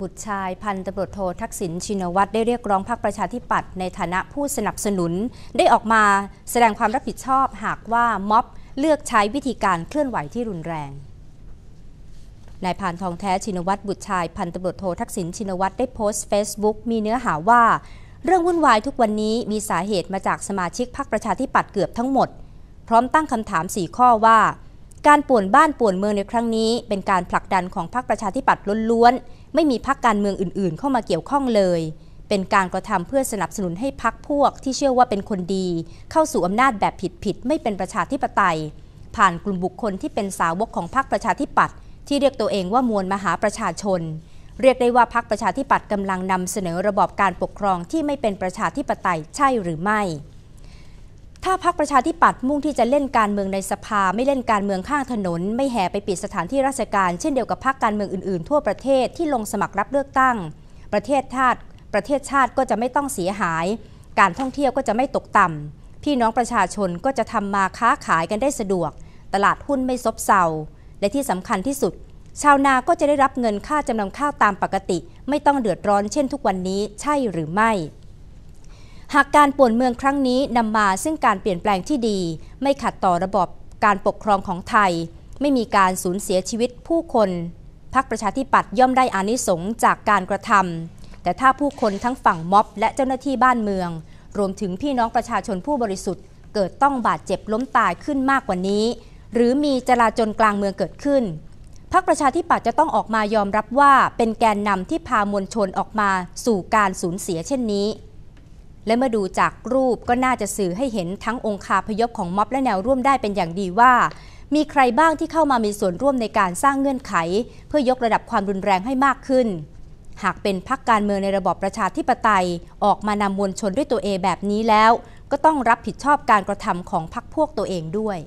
บุตรชายพันตำรวจโททักษิณชินวัตรได้เรียกร้องพรรคประชาธิปัตย์ในฐานะผู้สนับสนุน ได้ออกมาแสดงความรับผิดชอบหากว่าม็อบเลือกใช้วิธีการเคลื่อนไหวที่รุนแรงนายพานทองแท้ชินวัตรบุตรชายพันตำรวจโททักษิณชินวัตรได้โพสต์เฟซบุ๊กมีเนื้อหาว่า เรื่องวุ่นวายทุกวันนี้มีสาเหตุมาจากสมาชิกพรรคประชาธิปัตย์เกือบทั้งหมด พร้อมตั้งคำถาม 4 ข้อว่า การป่วนบ้านป่วนเมืองในครั้งนี้เป็นการผลักดันของพรรคประชาธิปัตย์ล้วนๆ ไม่มีพรรคการเมืองอื่นๆ เข้ามาเกี่ยวข้องเลย เป็นการกระทำเพื่อสนับสนุนให้พรรคพวกที่เชื่อว่าเป็นคนดี เข้าสู่อำนาจแบบผิดๆไม่เป็นประชาธิปไตย ผ่านกลุ่มบุคคลที่เป็นสาวกของพรรคประชาธิปัตย์ที่เรียกตัวเองว่ามวลมหาประชาชน เรียกได้ว่าพรรคประชาธิปัตย์กำลังนำเสนอระบอบการปกครองที่ไม่เป็นประชาธิปไตยใช่หรือไม่ ถ้าพรรคประชาธิปัตย์มุ่งที่จะเล่นการเมืองในสภา ไม่เล่นการเมืองข้างถนน ไม่แห่ไปปิดสถานที่ราชการ เช่นเดียวกับพรรคการเมืองอื่นๆ ทั่วประเทศที่ลงสมัครรับเลือกตั้ง ประเทศชาติ ประเทศชาติก็จะไม่ต้องเสียหาย การท่องเที่ยวก็จะไม่ตกต่ำพี่น้องประชาชนก็จะทำมาค้าขายกันได้สะดวก ตลาดหุ้นไม่ซบเซาและที่สำคัญที่สุด ชาวนาก็จะได้รับเงินค่าจำนำข้าวตามปกติ ไม่ต้องเดือดร้อนเช่นทุกวันนี้ใช่หรือไม่ หากการป่วนเมืองครั้งนี้นำมาซึ่งการเปลี่ยนแปลงที่ดี ไม่ขัดต่อระบบการปกครองของไทย ไม่มีการสูญเสียชีวิตผู้คนพรรคประชาธิปัตย์ย่อมได้อานิสงส์จากการกระทำแต่ถ้าผู้คนทั้งฝั่งม็อบ และเจ้าหน้าที่บ้านเมือง รวมถึงพี่น้องประชาชนผู้บริสุทธิ์ เกิดต้องบาดเจ็บล้มตายขึ้นมากกว่านี้ หรือมีจลาจลกลางเมืองเกิดขึ้นพรรคประชาธิปัตย์จะต้องออกมายอมรับว่าเป็นแกนนำที่พามวลชนออกมาสู่การสูญเสียเช่นนี้ และเมื่อดูจากรูปก็น่าจะสื่อให้เห็นทั้งองคาพยพของม็อบและแนวร่วมได้เป็นอย่างดีว่า มีใครบ้างที่เข้ามามีส่วนร่วมในการสร้างเงื่อนไข เพื่อยกระดับความรุนแรงให้มากขึ้น หากเป็นพรรคการเมืองในระบอบประชาธิปไตย ออกมานำมวลชนด้วยตัวเองแบบนี้แล้ว ก็ต้องรับผิดชอบการกระทำของพรรคพวกตัวเองด้วย